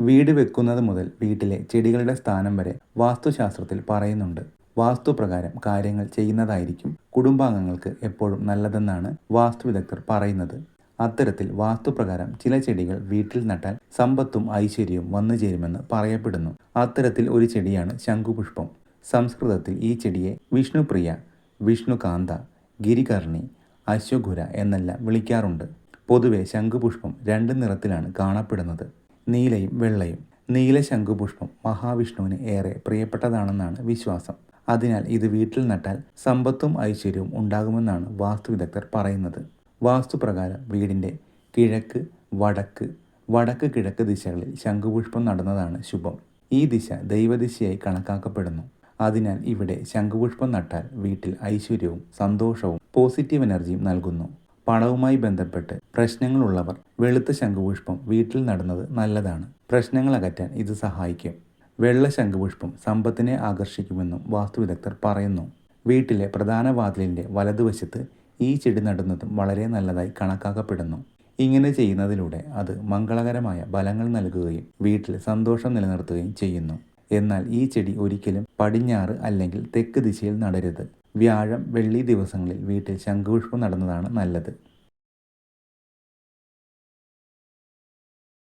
വീട് വെക്കുന്നത് മുതൽ വീട്ടിലെ ചെടികളുടെ സ്ഥാനം വരെ വാസ്തുശാസ്ത്രത്തിൽ പറയുന്നുണ്ട്. വാസ്തുപ്രകാരം കാര്യങ്ങൾ ചെയ്യുന്നതായിരിക്കും കുടുംബാംഗങ്ങൾക്ക് എപ്പോഴും നല്ലതെന്നാണ് വാസ്തു വിദഗ്ധർ പറയുന്നത്. അത്തരത്തിൽ വാസ്തുപ്രകാരം ചില ചെടികൾ വീട്ടിൽ നട്ടാൽ സമ്പത്തും ഐശ്വര്യവും വന്നു ചേരുമെന്ന് പറയപ്പെടുന്നു. അത്തരത്തിൽ ഒരു ചെടിയാണ് ശംഖുപുഷ്പം. സംസ്കൃതത്തിൽ ഈ ചെടിയെ വിഷ്ണുപ്രിയ വിഷ്ണുകാന്ത ഗിരികർണി അശ്വഘുര എന്നെല്ലാം വിളിക്കാറുണ്ട്. പൊതുവെ ശംഖുപുഷ്പം രണ്ട് നിറത്തിലാണ് കാണപ്പെടുന്നത്. നീലയും വെള്ളയും നീല ശംഖുപുഷ്പം മഹാവിഷ്ണുവിന് ഏറെ പ്രിയപ്പെട്ടതാണെന്നാണ് വിശ്വാസം. അതിനാൽ ഇത് വീട്ടിൽ നട്ടാൽ സമ്പത്തും ഐശ്വര്യവും ഉണ്ടാകുമെന്നാണ് വാസ്തു വിദഗ്ധർ പറയുന്നത്. വാസ്തുപ്രകാരം വീടിന്റെ കിഴക്ക് വടക്ക് വടക്ക് കിഴക്ക് ദിശകളിൽ ശംഖുപുഷ്പം നടുന്നതാണ് ശുഭം. ഈ ദിശ ദൈവദിശയായി കണക്കാക്കപ്പെടുന്നു. അതിനാൽ ഇവിടെ ശംഖുപുഷ്പം നട്ടാൽ വീട്ടിൽ ഐശ്വര്യവും സന്തോഷവും പോസിറ്റീവ് എനർജിയും നൽകുന്നു. പണവുമായി ബന്ധപ്പെട്ട് പ്രശ്നങ്ങളുള്ളവർ വെളുത്ത ശംഖുപുഷ്പം വീട്ടിൽ നടുന്നത് നല്ലതാണ്. പ്രശ്നങ്ങൾ അകറ്റാൻ ഇത് സഹായിക്കും. വെള്ള ശംഖുപുഷ്പം സമ്പത്തിനെ ആകർഷിക്കുമെന്നും വാസ്തുവിദഗ്ധർ പറയുന്നു. വീട്ടിലെ പ്രധാന വാതിലിന്റെ വലതുവശത്ത് ഈ ചെടി നടുന്നതും വളരെ നല്ലതായി കണക്കാക്കപ്പെടുന്നു. ഇങ്ങനെ ചെയ്യുന്നതിലൂടെ അത് മംഗളകരമായ ഫലങ്ങൾ നൽകുകയും വീട്ടിൽ സന്തോഷം നിലനിർത്തുകയും ചെയ്യുന്നു. എന്നാൽ ഈ ചെടി ഒരിക്കലും പടിഞ്ഞാറ് അല്ലെങ്കിൽ തെക്ക് ദിശയിൽ നടരുത്. വ്യാഴം വെള്ളി ദിവസങ്ങളിൽ വീട്ടിൽ ശംഖുപുഷ്പം നടുന്നതാണ് നല്ലത്.